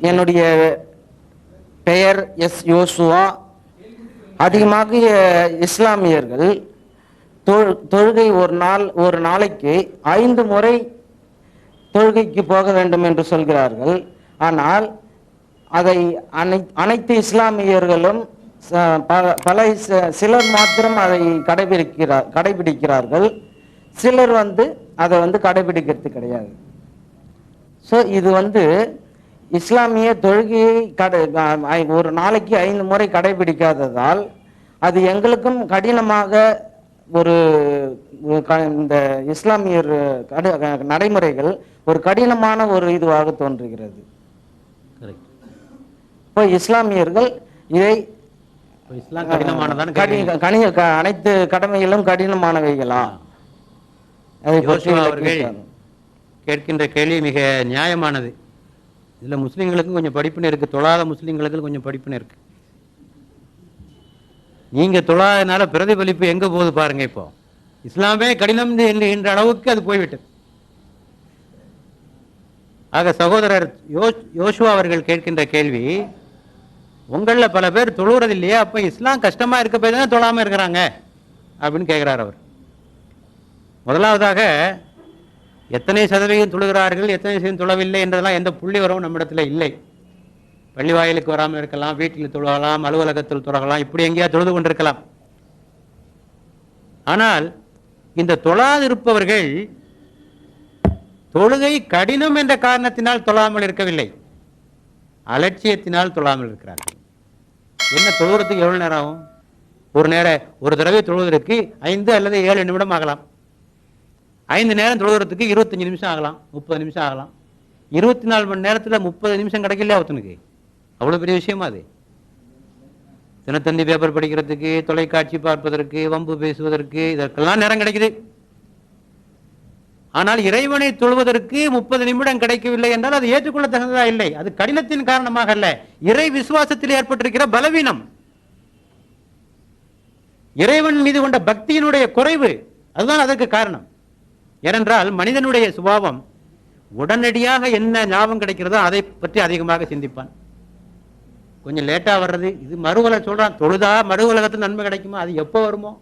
என்னுடைய பெயர் எஸ் யோசுவா. அதிகமாக இஸ்லாமியர்கள் தொழு- தொழுகை ஒரு நாள் ஒரு நாளைக்கு ஐந்து முறை தொழுகைக்கு போக வேண்டும் என்று சொல்கிறார்கள். ஆனால் அதை அனை அனைத்து இஸ்லாமியர்களும் பல சிலர் மாத்திரம் அதை கடைபிடிக்கிறார் கடைபிடிக்கிறார்கள். சிலர் வந்து அதை வந்து கடைபிடிக்கிறது கிடையாது. ஸோ இது வந்து இஸ்லாமிய தொழுகையை கடை ஒரு நாளைக்கு ஐந்து முறை கடைபிடிக்காததால் அது எங்களுக்கும் கடினமாக ஒரு இந்த இஸ்லாமியர் நடைமுறைகள் ஒரு கடினமான ஒரு இதுவாக தோன்றுகிறது. இப்போ இஸ்லாமியர்கள் இதை இப்போ இஸ்லாம் கடினமானதான்னு கடி கேட்குறீங்க. கனி க- அனைத்து கடமைகளும் கடினமானவைகளா? அவர்கள். கேட்கின்ற கேள்வி மிக நியாயமானது. இதுல முஸ்லிம்களுக்கும் கொஞ்சம் படிப்புன்னு இருக்கு. தொழாத முஸ்லிம்களுக்கு கொஞ்சம் படிப்புன்னு இருக்கு. நீங்க தொழாதனால பிரதிபலிப்பு எங்க போகுது பாருங்க இப்போ. இஸ்லாமே கடினம் என்ற அளவுக்கு அது போய்விட்டது ஆக சகோதரர் யோ யோசுவா அவர்கள் கேட்கின்ற கேள்வி உங்களில் பல பேர் தொழுகிறது இல்லையா? அப்ப இஸ்லாம் கஷ்டமா இருக்க போய் தானே தொழாம இருக்கிறாங்க. அப்படின்னு கேட்குறார் அவர். முதலாவதாக எத்தனை சதவீதம் தொழுகிறார்கள் எத்தனை சதவீதம் தொழவில்லை என்றதெல்லாம் எந்த புள்ளி வரவும் நம்மிடத்தில் இல்லை. பள்ளி வாயிலுக்கு வராமல் இருக்கலாம் வீட்டில் தொழலாம் அலுவலகத்தில் தொழலாம் இப்படி எங்கேயா தொழுது கொண்டிருக்கலாம். ஆனால் இந்த தொழாதிருப்பவர்கள் தொழுகை கடினம் என்ற காரணத்தினால் தொழாமல் இருக்கவில்லை. அலட்சியத்தினால் தொழாமல் இருக்கிறார்கள். என்ன தொழுகிறதுக்கு எவ்வளோ நேரம் ஆகும்? ஒரு நேரம் ஒரு தடவை தொழுவதற்கு ஐந்து அல்லது ஏழு நிமிடம் ஆகலாம். ஐந்து நேரம் தொழுகிறதுக்கு இருபத்தஞ்சு நிமிஷம் ஆகலாம் முப்பது நிமிஷம் ஆகலாம். இருபத்தி நாலு மணி நேரத்தில் முப்பது நிமிஷம் கிடைக்கல ஒருத்தனுக்கு? அவ்வளோ பெரிய விஷயமா அது? தினத்தந்தி பேப்பர் படிக்கிறதுக்கு தொலைக்காட்சி பார்ப்பதற்கு வம்பு பேசுவதற்கு இதற்கெல்லாம் நேரம் கிடைக்குது. ஆனால் இறைவனை தொழுவதற்கு முப்பது நிமிடம் கிடைக்கவில்லை என்றால் அது ஏற்றுக்கொள்ள தகுந்ததா இல்லை. அது கடினத்தின் காரணமாக அல்ல. இறை விசுவாசத்தில் ஏற்பட்டிருக்கிற பலவீனம். இறைவன் மீது கொண்ட பக்தியினுடைய குறைவு. அதுதான் அதற்கு காரணம். ஏனென்றால் மனிதனுடைய சுபாவம் உடனடியாக என்ன ஞாபகம் கிடைக்கிறதோ அதை பற்றி அதிகமாக சிந்திப்பான். கொஞ்சம் லேட்டாக வர்றது இது மறு உலகம் சொல்கிறான் தொழுதா மறு உலகத்தில் நன்மை கிடைக்குமா? அது எப்போ வருமோ?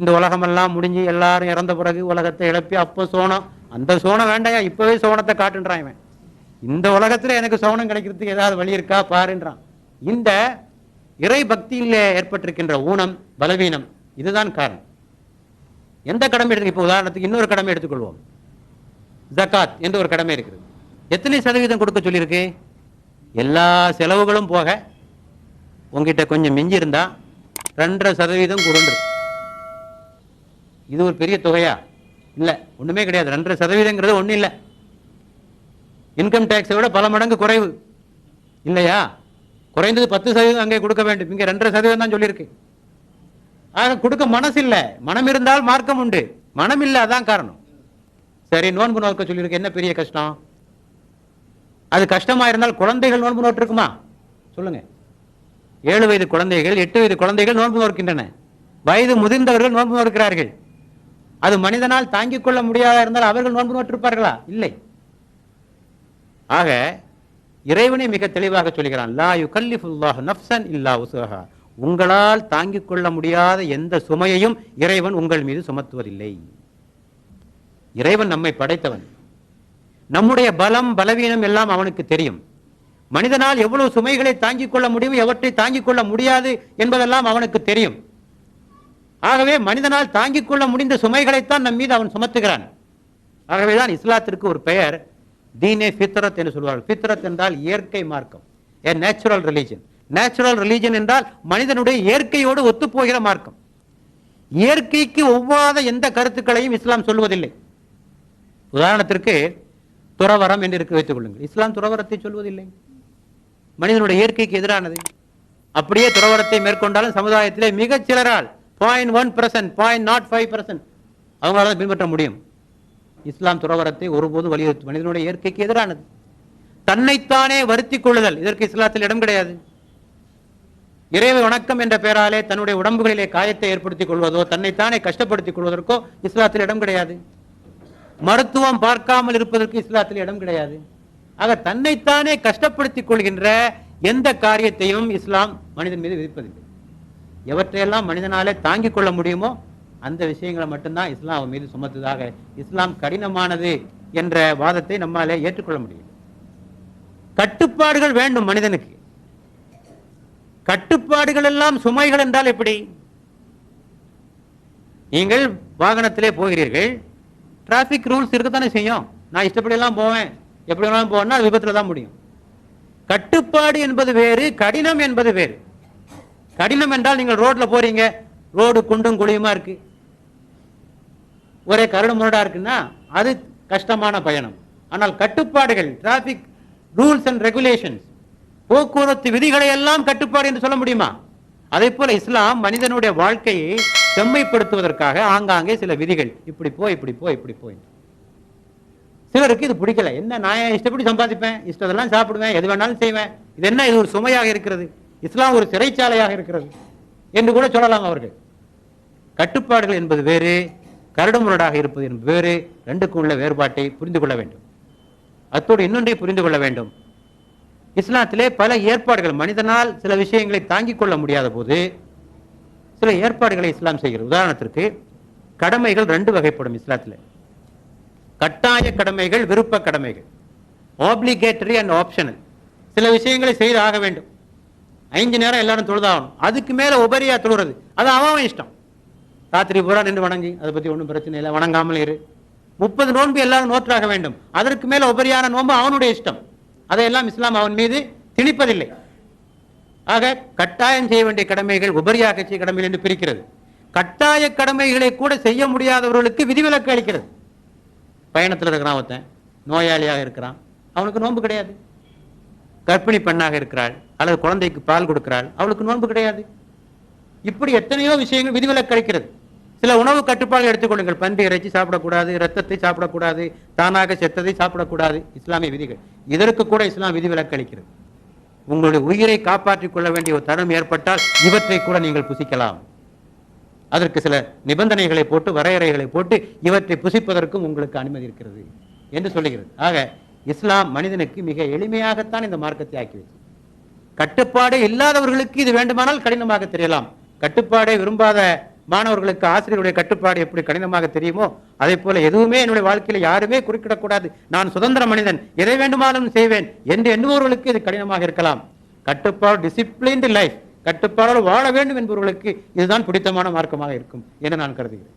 இந்த உலகமெல்லாம் முடிஞ்சு எல்லாரும் இறந்த பிறகு உலகத்தை இழப்பி அப்போ சோனம். அந்த சோனம் வேண்டாயா? இப்போவே சோனத்தை காட்டுன்றான் இவன். இந்த உலகத்தில் எனக்கு சோனம் கிடைக்கிறதுக்கு ஏதாவது வழி இருக்கா? பாருன்றான். இந்த இறை பக்தியில் ஏற்பட்டிருக்கின்ற ஊனம் பலவீனம் இதுதான் காரணம். எந்த கடமை எடுத்து இப்போ உதாரணத்துக்கு இன்னொரு கடமை எடுத்துக்கொள்வோம். ஜக்காத் என்ற ஒரு கடமை இருக்குது. எத்தனை சதவீதம் கொடுக்க சொல்லியிருக்கு? எல்லா செலவுகளும் போக உங்ககிட்ட கொஞ்சம் மிஞ்சி இருந்தா ரெண்டரை சதவீதம் கொடுன்று இது ஒரு பெரிய தொகையா? இல்லை ஒன்றுமே கிடையாது. ரெண்டரை சதவீதங்கிறது ஒன்றும் இல்லை. இன்கம் டேக்ஸை விட பல மடங்கு குறைவு. இல்லையா? குறைந்தது பத்து சதவீதம் அங்கே கொடுக்க வேண்டும். இங்கே ரெண்டரை சதவீதம் தான் சொல்லியிருக்கு. ஆக கொடுக்க மனசு இல்லை மனம் இருந்தால் மார்க்கம் உண்டு. மனம் இல்லை அதான் காரணம். சரி நோன்பு நோக்க சொல்லியிருக்கு. என்ன பெரிய கஷ்டம்? அது கஷ்டமா இருந்தால் குழந்தைகள் நோன்பு நோட்டிருக்குமா சொல்லுங்க. ஏழு வயது குழந்தைகள் எட்டு வயது குழந்தைகள் நோன்பு நோக்கின்றன. வயது முதிர்ந்தவர்கள் நோன்பு நோக்கிறார்கள். அது மனிதனால் தாங்கிக் கொள்ள முடியாத இருந்தால் அவர்கள் நோன்பு நோட்டிருப்பார்களா இல்லை. ஆக இறைவனை மிக தெளிவாக சொல்கிறான் லா யுகல்லிஃபுல்லாஹ் நஃப்சன் இல்லா உசுஹா உங்களால் தாங்கிக் கொள்ள முடியாத எந்த சுமையையும் இறைவன் உங்கள் மீது சுமத்துவதில்லை. இறைவன் நம்மை படைத்தவன். நம்முடைய பலம் பலவீனம் எல்லாம் அவனுக்கு தெரியும். மனிதனால் எவ்வளவு சுமைகளை தாங்கிக் கொள்ள முடியும் எவற்றை தாங்கிக் கொள்ள முடியாது என்பதெல்லாம் அவனுக்கு தெரியும். ஆகவே மனிதனால் தாங்கிக் கொள்ள முடிந்த சுமைகளைத்தான் நம் மீது அவன் சுமத்துகிறான். ஆகவேதான் இஸ்லாத்திற்கு ஒரு பெயர் தீனே ஃபித்ரத் என்று சொல்வார்கள். ஃபித்ரத் என்றால் இயற்கை மார்க்கம் a natural religion. Natural religion என்றால் மனிதனுடைய இயற்கையோடு ஒத்துப்போகிற மார்க்கம். இயற்கைக்கு ஒவ்வாத எந்த கருத்துக்களையும் இஸ்லாம் சொல்வதில்லை. உதாரணத்திற்கு துறவரம் என்று இருக்க வைத்துக் கொள்ளுங்கள். இஸ்லாம் துறவரத்தை சொல்வதில்லை. மனிதனுடைய இயற்கைக்கு எதிரானது. அப்படியே துறவரத்தை மேற்கொண்டாலும் சமுதாயத்திலே மிகச் சிலரால் point one percent point nought five percent அவங்களால பின்பற்ற முடியும். இஸ்லாம் துறவரத்தை ஒருபோதும் வலியுறுத்தும் மனிதனுடைய இயற்கைக்கு எதிரானது. தன்னைத்தானே வருத்திக் கொள்ளுதல் இதற்கு இஸ்லாத்தில் இடம் கிடையாது. இறைவை வணக்கம் என்ற பெயராலே தன்னுடைய உடம்புகளிலே காயத்தை ஏற்படுத்திக் கொள்வதோ தன்னைத்தானே கஷ்டப்படுத்திக் கொள்வதற்கோ இஸ்லாத்தில் இடம் கிடையாது. மருத்துவம் பார்க்காமல் இருப்பதற்கு இஸ்லாத்தில் இடம் கிடையாது. ஆக தன்னைத்தானே கஷ்டப்படுத்திக் கொள்கின்ற எந்த காரியத்தையும் இஸ்லாம் மனிதன் மீது விதிப்பதில்லை. எவற்றையெல்லாம் மனிதனாலே தாங்கிக் கொள்ள முடியுமோ அந்த விஷயங்களை மட்டும்தான் இஸ்லாம் அவன் மீது சுமத்துதாக இஸ்லாம் கடினமானது என்ற வாதத்தை நம்மாலே ஏற்றுக்கொள்ள முடியும் கட்டுப்பாடுகள் வேண்டும் மனிதனுக்கு. கட்டுப்பாடுகள் எல்லாம் சுமைகள் என்றால் எப்படி? நீங்கள் வாகனத்திலே போகிறீர்கள் டிராபிக் ரூல்ஸ் இருக்கத்தானே செய்யும். நான் இஷ்டப்படியெல்லாம் போவேன். எப்படி வேணாலும் போவேன்னா விபத்தில் தான் முடியும். கட்டுப்பாடு என்பது வேறு கடினம் என்பது வேறு. கடினம் என்றால் நீங்கள் ரோட்ல போறீங்க ரோடு குண்டும் குழியுமா இருக்கு? ஒரே கரடு முரடா இருக்குன்னா அது கஷ்டமான பயணம். ஆனால் கட்டுப்பாடுகள் டிராபிக் ரூல்ஸ் அண்ட் ரெகுலேஷன்ஸ் போக்குவரத்து விதிகளை எல்லாம் கட்டுப்பாடு என்று சொல்ல முடியுமா? அதே போல இஸ்லாம் மனிதனுடைய வாழ்க்கையை செம்மைப்படுத்துவதற்காக ஆங்காங்கே சில விதிகள். இப்படி போ இப்படி போ இப்படி போய் சிலருக்கு இது பிடிக்கல. என்ன நான் இஷ்டப்படி சம்பாதிப்பேன்? இஷ்டத்தெல்லாம் சாப்பிடுவேன். எது வேணாலும் செய்வேன். இது என்ன? இது ஒரு சுமையாக இருக்கிறது. இஸ்லாம் ஒரு சிறைச்சாலையாக இருக்கிறது என்று கூட சொல்லலாம் அவர்கள். கட்டுப்பாடுகள் என்பது வேறு கரடுமுரடாக இருப்பது என்பது வேறு. ரெண்டுக்கும் உள்ள வேறுபாட்டை புரிந்து கொள்ள வேண்டும். அத்தோடு இன்னொன்றை புரிந்து கொள்ள வேண்டும். இஸ்லாத்திலே பல ஏற்பாடுகள் மனிதனால் சில விஷயங்களை தாங்கிக் கொள்ள முடியாத போது சில ஏற்பாடுகளை இஸ்லாம் செய்கிறது. உதாரணத்திற்கு கடமைகள் ரெண்டு வகைப்படும் இஸ்லாத்தில். கட்டாய கடமைகள் விருப்ப கடமைகள். ஆப்ளிகேட்டரி அண்ட் ஆப்ஷனல் சில விஷயங்களை செய்து ஆக வேண்டும். ஐந்து நேரம் எல்லாரும் தொழுதாகணும். அதுக்கு மேலே உபரியா தொழுறது. அது அவன் இஷ்டம். ராத்திரி பூரா நின்று வணங்கி அதை பற்றி ஒன்றும் பிரச்சனை இல்லை. வணங்காமல் இரு. முப்பது நோன்பு எல்லாரும் நோற்றாக வேண்டும். அதற்கு மேலே உபரியான நோன்பு அவனுடைய இஷ்டம். அதையெல்லாம் இஸ்லாம் அவன் மீது திணிப்பதில்லை. ஆக கட்டாயம் செய்ய வேண்டிய கடமைகள் உபரியாக செய்ய கடமைகள் என்று பிரிக்கிறது. கட்டாய கடமைகளை கூட செய்ய முடியாதவர்களுக்கு விதிவிலக்கு அளிக்கிறது. பயணத்தில் இருக்கிறான் ஒருத்தன். நோயாளியாக இருக்கிறான். அவனுக்கு நோன்பு கிடையாது. கர்ப்பிணி பெண்ணாக இருக்கிறாள். அல்லது குழந்தைக்கு பால் கொடுக்கிறாள். அவளுக்கு நோன்பு கிடையாது. இப்படி எத்தனையோ விஷயங்கள் விதிவிலக்கு அளிக்கிறது. சில உணவு கட்டுப்பாடு எடுத்துக்கொள்ளுங்கள் பன்றி இறைச்சி சாப்பிடக்கூடாது ரத்தத்தை சாப்பிடக்கூடாது தானாக செத்ததை சாப்பிடக்கூடாது. இஸ்லாமிய விதிகள். இதற்கு கூட இஸ்லாம் விதி அளிக்கிறது உங்களுடைய உயிரை காப்பாற்றிக் கொள்ள வேண்டிய ஒரு தரம் ஏற்பட்டால் இவற்றை கூட நீங்கள் புசிக்கலாம். அதற்கு சில நிபந்தனைகளை போட்டு வரையறைகளை போட்டு இவற்றை புசிப்பதற்கும் உங்களுக்கு அனுமதி இருக்கிறது என்று சொல்லுகிறது. ஆக இஸ்லாம் மனிதனுக்கு மிக எளிமையாகத்தான் இந்த மார்க்கத்தை ஆக்கி வச்சு. கட்டுப்பாடே இல்லாதவர்களுக்கு இது வேண்டுமானால் கடினமாக தெரியலாம். கட்டுப்பாடை விரும்பாத மாணவர்களுக்கு ஆசிரியருடைய கட்டுப்பாடு எப்படி கடினமாக தெரியுமோ அதே போல எதுவுமே என்னுடைய வாழ்க்கையில் யாருமே குறுக்கிடக்கூடாது. நான் சுதந்திர மனிதன் எதை வேண்டுமானாலும் செய்வேன் என்று எண்ணுபவர்களுக்கு இது கடினமாக இருக்கலாம். கட்டுப்பாடு டிசிப்ளின்டு லைஃப் கட்டுப்பாடோடு வாழ வேண்டும் என்பவர்களுக்கு இதுதான் பிடித்தமான மார்க்கமாக இருக்கும் என நான் கருதுகிறேன்.